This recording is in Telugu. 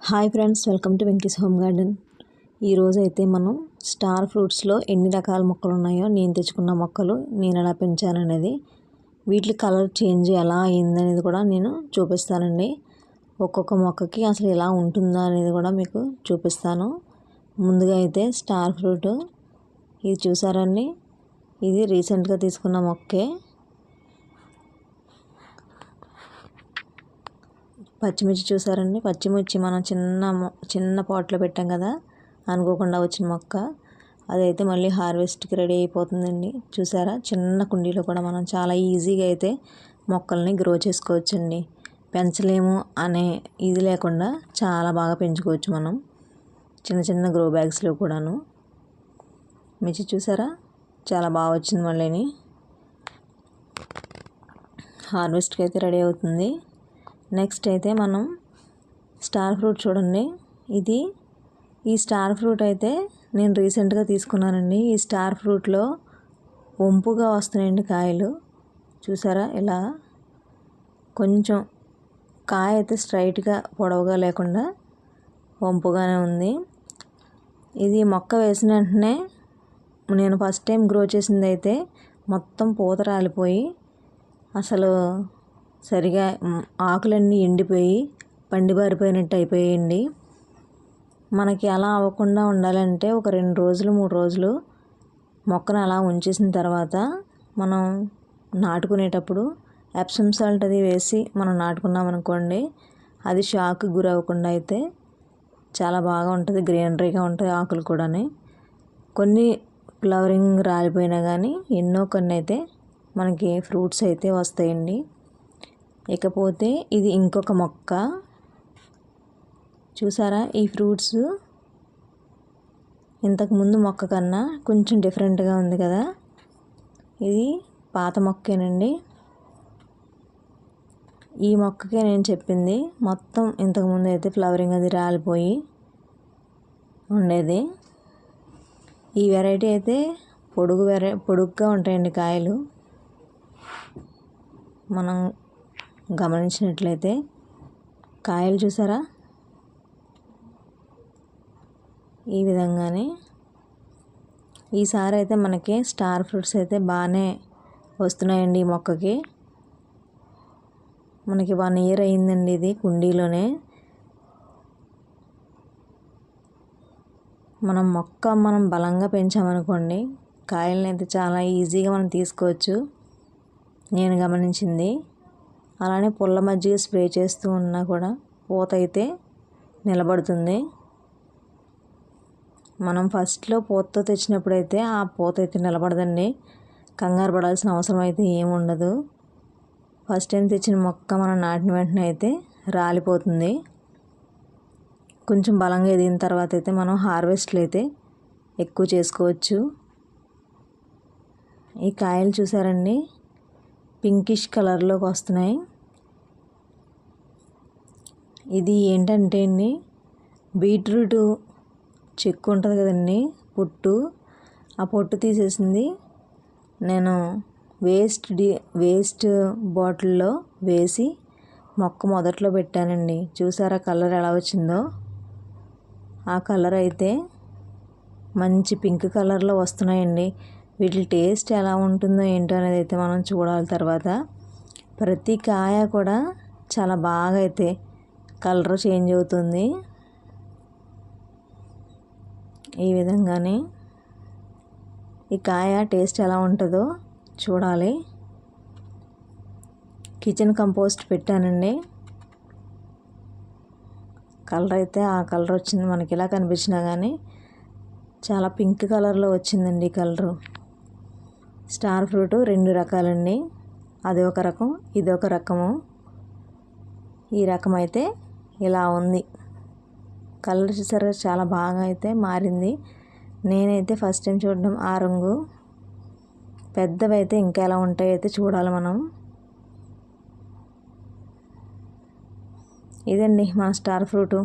Hi friends welcome to Venky's home garden. ఈరోజు అయితే మనం స్టార్ ఫ్రూట్స్లో ఎన్ని రకాల మొక్కలు ఉన్నాయో నేను తెచ్చుకున్న మొక్కలు నేను ఎలా పెంచాననేది వీటి కలర్ చేంజ్ ఎలా అయిందనేది కూడా నేను చూపిస్తానండి. ఒక్కొక్క మొక్కకి అసలు ఎలా ఉంటుందా అనేది కూడా మీకు చూపిస్తాను. ముందుగా అయితే స్టార్ ఫ్రూట్ ఇది చూసారండి? ఇది రీసెంట్గా తీసుకున్న మొక్కే. పచ్చిమిర్చి చూసారండి? పచ్చిమిర్చి మనం చిన్న చిన్న పాట్లో పెట్టాం కదా? అనుకోకుండా వచ్చిన మొక్క. అదైతే మళ్ళీ హార్వెస్ట్కి రెడీ అయిపోతుందండి. చూసారా? చిన్న కుండీలో కూడా మనం చాలా ఈజీగా అయితే మొక్కల్ని గ్రో చేసుకోవచ్చండి. పెంచలేము అనే ఇది లేకుండా చాలా బాగా పెంచుకోవచ్చు మనం. చిన్న చిన్న గ్రో బ్యాగ్స్లో కూడాను. మిర్చి చూసారా? చాలా బాగా వచ్చింది మళ్ళీని. హార్వెస్ట్కి అయితే రెడీ అవుతుంది. నెక్స్ట్ అయితే మనం స్టార్ ఫ్రూట్ చూడండి. ఇది ఈ స్టార్ ఫ్రూట్ అయితే నేను రీసెంట్గా తీసుకున్నానండి. ఈ స్టార్ ఫ్రూట్లో వంపుగా వస్తున్నాయండి కాయలు. చూసారా? ఇలా కొంచెం కాయ అయితే స్ట్రైట్గా పొడవుగా లేకుండా వంపుగానే ఉంది. ఇది మొక్క వేసిన వెంటనే నేను ఫస్ట్ టైం గ్రో చేసింది అయితే మొత్తం పూత రాలిపోయి అసలు సరిగా ఆకులన్నీ ఎండిపోయి పండిబారిపోయినట్టు అయిపోయాయండి మనకి అలా అవ్వకుండా ఉండాలంటే ఒక రెండు రోజులు మూడు రోజులు మొక్కను అలా ఉంచేసిన తర్వాత మనం నాటుకునేటప్పుడు ఎప్సమ్ సాల్ట్ అది వేసి మనం నాటుకున్నాం అనుకోండి అది షాక్ గురి అవ్వకుండా అయితే చాలా బాగా ఉంటుంది గ్రీనరీగా ఉంటాయి ఆకులు కూడా కొన్ని ఫ్లవరింగ్ రాలిపోయినా కానీ ఎన్నో కొన్ని అయితే మనకి ఫ్రూట్స్ అయితే వస్తాయండి. ఇకపోతే ఇది ఇంకొక మొక్క. చూసారా ఈ ఫ్రూట్స్? ఇంతకుముందు మొక్క కన్నా కొంచెం డిఫరెంట్గా ఉంది కదా. ఇది పాత మొక్కేనండి. ఈ మొక్కకే నేను చెప్పింది మొత్తం ఇంతకుముందు అయితే ఫ్లవరింగ్ అది రాలిపోయి ఉండేది. ఈ వెరైటీ అయితే పొడుగు వెరై పొడుగ్గా ఉంటాయండి కాయలు. మనం గమనించినట్లయితే కాయలు చూసారా? ఈ విధంగానే ఈసారి అయితే మనకి స్టార్ ఫ్రూట్స్ అయితే బాగానే వస్తున్నాయండి ఈ మొక్కకి. మనకి వన్ ఇయర్ అయిందండి ఇది కుండీలోనే. మనం మొక్క మనం బలంగా పెంచామనుకోండి కాయలను అయితే చాలా ఈజీగా మనం తీసుకోవచ్చు. నేను గమనించింది. అలానే పుల్ల మజ్జిగ స్ప్రే చేస్తూ ఉన్నా కూడా పూత అయితే నిలబడుతుంది. మనం ఫస్ట్లో పూతతో తెచ్చినప్పుడు అయితే ఆ పూత అయితే నిలబడదండి. కంగారు పడాల్సిన అవసరం అయితే ఏముండదు ఫస్ట్ టైం తెచ్చిన మొక్క మనం నాటిన వెంటనే అయితే రాలిపోతుంది. కొంచెం బలంగా ఎదిగిన తర్వాత అయితే మనం హార్వెస్ట్లు అయితే ఎక్కువ చేసుకోవచ్చు. ఈ కాయలు చూసారండి? పింకిష్ కలర్లోకి వస్తున్నాయి. ఇది ఏంటంటే అండి బీట్రూట్ చెక్కు ఉంటుంది కదండి పొట్టు. ఆ పొట్టు తీసేసింది. నేను వేస్ట్ డి వేస్ట్ బాటిల్లో వేసి మొక్క మొదట్లో పెట్టానండి. చూసారా కలర్ ఎలా వచ్చిందో? ఆ కలర్ అయితే మంచి పింక్ కలర్లో వస్తున్నాయండి. వీటి టేస్ట్ ఎలా ఉంటుందో ఏంటో అనేది అయితే మనం చూడాలి తర్వాత. ప్రతి కాయ కూడా చాలా బాగా అయితే కలర్ చేంజ్ అవుతుంది. ఈ విధంగానే ఈ కాయ టేస్ట్ ఎలా ఉంటుందో చూడాలి. కిచెన్ కంపోస్ట్ పెట్టానండి. కలర్ అయితే ఆ కలర్ వచ్చింది. మనకి ఇలా కనిపించినా కానీ చాలా పింక్ కలర్లో వచ్చిందండి కలరు. స్టార్ ఫ్రూట్ రెండు రకాలండి. అది ఒక రకం ఇది ఒక రకము. ఈ రకం అయితే ఇలా ఉంది. కలర్ చూసారు చాలా బాగా అయితే మారింది. నేనైతే ఫస్ట్ టైం చూడడం ఆ రంగు. పెద్దవి అయితే ఇంకా ఎలా ఉంటాయో అయితే చూడాలి మనం. ఇదండి మా స్టార్ ఫ్రూటు.